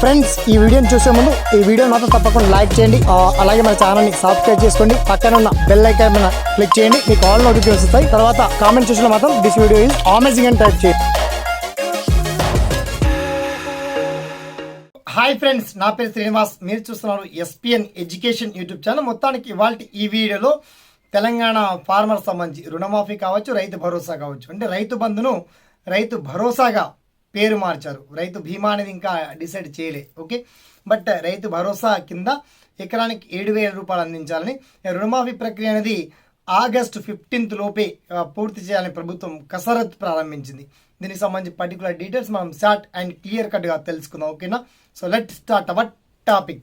Friends ఈ వీడియోని చూసే ముందు ఈ వీడియో మాత్రం తప్పకుండా లైక్ చేయండి. అలాగే మన ఛానల్ని సబ్స్క్రైబ్ చేసుకోండి. పక్కన ఉన్న బెల్ ఐకాన్ మీద క్లిక్ చేయండి. మీకు ఆల్ నోటిఫికేషన్ వస్తాయి. తర్వాత కామెంట్ చూసిన మాత్రం దిస్ వీడియో ఈజ్ అమేజింగ్ అని టైప్ చేయండి. హాయ్ ఫ్రెండ్స్ నా పేరు శ్రీనివాస్. మీరు చూస్తున్నారు ఎస్పిఎన్ ఎడ్యుకేషన్ యూట్యూబ్ ఛానల్ మొత్తానికి ఇవాళ ఈ వీడియోలో తెలంగాణ ఫార్మర్ సంబంధించి రుణమాఫీ కావచ్చు రైతు భరోసా కావచ్చు. అంటే రైతు బంధును రైతు భరోసాగా పేరు మార్చారు. రైతు బీమా అనేది ఇంకా డిసైడ్ చేయలే. ఓకే? బట్ రైతు భరోసా కింద ఎకరానికి ఏడు వేల రూపాయలు అందించాలని రుణమాఫీ ప్రక్రియ అనేది ఆగస్టు ఫిఫ్టీన్త్ లోపే పూర్తి చేయాలని ప్రభుత్వం కసరత్ ప్రారంభించింది. దీనికి సంబంధించి పర్టికులర్ డీటెయిల్స్ మనం షార్ట్ అండ్ క్లియర్ కట్గా తెలుసుకుందాం. ఓకేనా? So let start our topic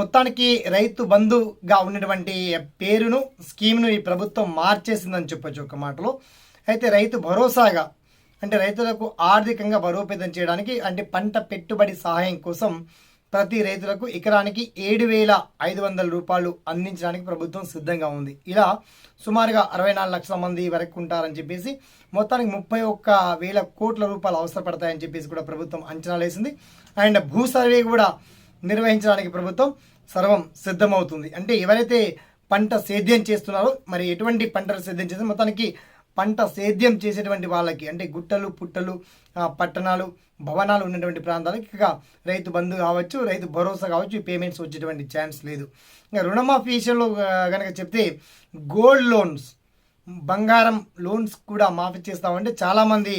మొత్తానికి రైతు బంధుగా ఉన్నటువంటి పేరును స్కీమ్ను ఈ ప్రభుత్వం మార్చేసిందని చెప్పొచ్చు ఒక మాటలో. అయితే రైతు భరోసాగా అంటే రైతులకు ఆర్థికంగా బలోపేతం చేయడానికి అంటే పంట పెట్టుబడి సహాయం కోసం ప్రతి రైతులకు ఎకరానికి ఏడు వేల ఐదు వందల రూపాయలు అందించడానికి ప్రభుత్వం సిద్ధంగా ఉంది. ఇలా సుమారుగా అరవై నాలుగు లక్షల మంది వరకు ఉంటారని చెప్పేసి మొత్తానికి ముప్పై ఒక్క వేల కోట్ల రూపాయలు అవసరపడతాయని చెప్పేసి కూడా ప్రభుత్వం అంచనా వేసింది. అండ్ భూ సర్వే కూడా నిర్వహించడానికి ప్రభుత్వం సర్వం సిద్ధమవుతుంది. అంటే ఎవరైతే పంట సేద్యం చేస్తున్నారో మరి ఎటువంటి పంటలు సేద్యం చేస్తే మొత్తానికి పంట సేద్యం చేసేటువంటి వాళ్ళకి అంటే గుట్టలు పుట్టలు పట్టణాలు భవనాలు ఉన్నటువంటి ప్రాంతాలకి ఇక రైతు బంధు కావచ్చు రైతు భరోసా కావచ్చు ఈ పేమెంట్స్ వచ్చేటువంటి ఛాన్స్ లేదు. ఇంకా రుణమాఫీ విషయంలో కనుక చెప్తే గోల్డ్ లోన్స్ బంగారం లోన్స్ కూడా మాఫీ చేస్తామంటే చాలామంది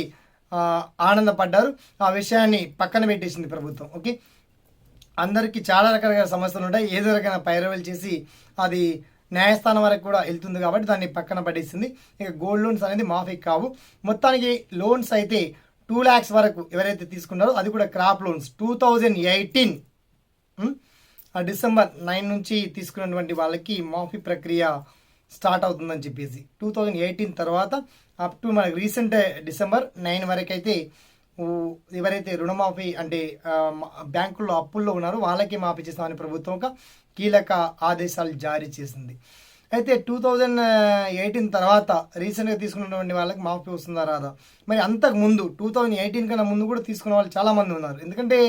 ఆనందపడ్డారు. ఆ విషయాన్ని పక్కన పెట్టేసింది ప్రభుత్వం. ఓకే? అందరికీ చాలా రకరకాల సమస్యలు ఉంటాయి. ఏదో రకమైన పైరవల్ చేసి అది న్యాయస్థానం వరకు కూడా వెళ్తుంది కాబట్టి దాన్ని పక్కన పడేసింది. ఇక గోల్డ్ లోన్స్ అనేది మాఫీ కావు. మొత్తానికి లోన్స్ అయితే టూ ల్యాక్స్ వరకు ఎవరైతే తీసుకున్నారో అది కూడా crop loans. Two thousand eighteen December nine నుంచి తీసుకున్నటువంటి వాళ్ళకి మాఫీ ప్రక్రియ స్టార్ట్ అవుతుందని చెప్పేసి. టూ థౌజండ్ ఎయిటీన్ తర్వాత అప్ టు మనకి రీసెంట్ డిసెంబర్ నైన్ వరకు అయితే ఎవరైతే రుణమాఫీ అంటే బ్యాంకుల్లో అప్పుల్లో ఉన్నారో వాళ్ళకి మాఫీ చేస్తామని ప్రభుత్వం ఒక కీలక ఆదేశాలు జారీ చేసింది. అయితే టూ థౌజండ్ ఎయిటీన్ తర్వాత రీసెంట్గా తీసుకున్నటువంటి వాళ్ళకి మాఫీ వస్తుందా రాదా? మరి అంతకు ముందు టూ థౌజండ్ ఎయిటీన్ కన్నా ముందు కూడా తీసుకున్న వాళ్ళు చాలామంది ఉన్నారు. ఎందుకంటే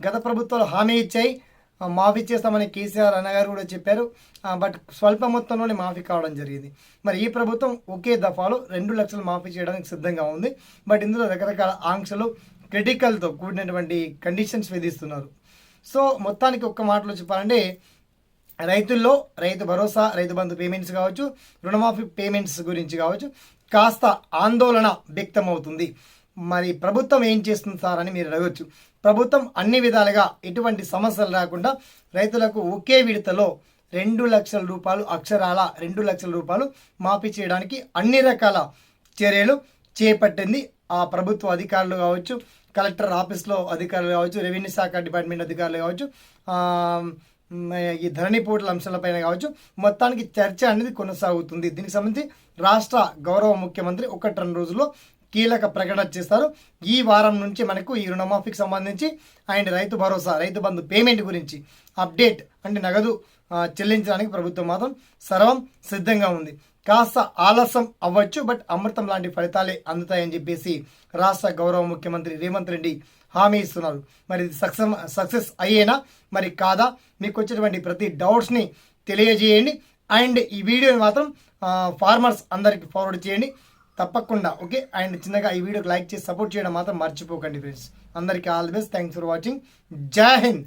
గత ప్రభుత్వాలు హామీ ఇచ్చాయి మాఫీ చేస్తామని కేసీఆర్ అన్నగారు కూడా చెప్పారు. బట్ స్వల్ప మొత్తంలోనే మాఫీ కావడం జరిగింది. మరి ఈ ప్రభుత్వం ఒకే దఫాలో రెండు లక్షలు మాఫీ చేయడానికి సిద్ధంగా ఉంది. బట్ ఇందులో రకరకాల ఆంక్షలు క్రిటికల్తో కూడినటువంటి కండిషన్స్ విధిస్తున్నారు. సో మొత్తానికి ఒక్క మాటలో చెప్పాలంటే రైతుల్లో రైతు భరోసా రైతు బంధు పేమెంట్స్ కావచ్చు రుణమాఫీ పేమెంట్స్ గురించి కావచ్చు కాస్త ఆందోళన వ్యక్తమవుతుంది. మరి ప్రభుత్వం ఏం చేస్తుంది సార్ అని మీరు అడగచ్చు. ప్రభుత్వం అన్ని విధాలుగా ఎటువంటి సమస్యలు రాకుండా రైతులకు ఒకే విడతలో రెండు లక్షల రూపాయలు అక్షరాల రెండు లక్షల రూపాయలు మాఫీ చేయడానికి అన్ని రకాల చర్యలు చేపట్టింది ఆ ప్రభుత్వ అధికారులు కావచ్చు కలెక్టర్ ఆఫీస్లో అధికారులు కావచ్చు రెవెన్యూ శాఖ డిపార్ట్మెంట్ అధికారులు కావచ్చు ఈ ధరణి పోటీల అంశాలపైన కావచ్చు మొత్తానికి చర్చ అనేది కొనసాగుతుంది. దీనికి సంబంధించి రాష్ట్ర గౌరవ ముఖ్యమంత్రి ఒకటి రెండు రోజుల్లో కీలక ప్రకటన చేస్తారు. ఈ వారం నుంచి మనకు ఈ రుణమాఫీకి సంబంధించి అండ్ రైతు భరోసా రైతు బంధు పేమెంట్ గురించి అప్డేట్ అంటే నగదు చెల్లించడానికి ప్రభుత్వం మాత్రం సర్వం సిద్ధంగా ఉంది. కాస్త ఆలస్యం అవ్వచ్చు బట్ అమృతం లాంటి ఫలితాలే అందుతాయని చెప్పేసి రాష్ట్ర గౌరవ ముఖ్యమంత్రి రేవంత్ రెడ్డి హామీ ఇస్తున్నారు. మరి సక్సెస్ సక్సెస్ అయ్యేనా? మరి కాదా? మీకు వచ్చేటువంటి ప్రతి డౌట్స్ని తెలియజేయండి. అండ్ ఈ వీడియోని మాత్రం ఫార్మర్స్ అందరికీ ఫార్వర్డ్ చేయండి. తప్పకుండా ఓకే? అండ్ చిన్నగా ఈ వీడియోకి లైక్ చేసి సపోర్ట్ చేయడం మాత్రం మర్చిపోకండి ఫ్రెండ్స్. అందరికీ all the best. Thanks for watching జై హింద్!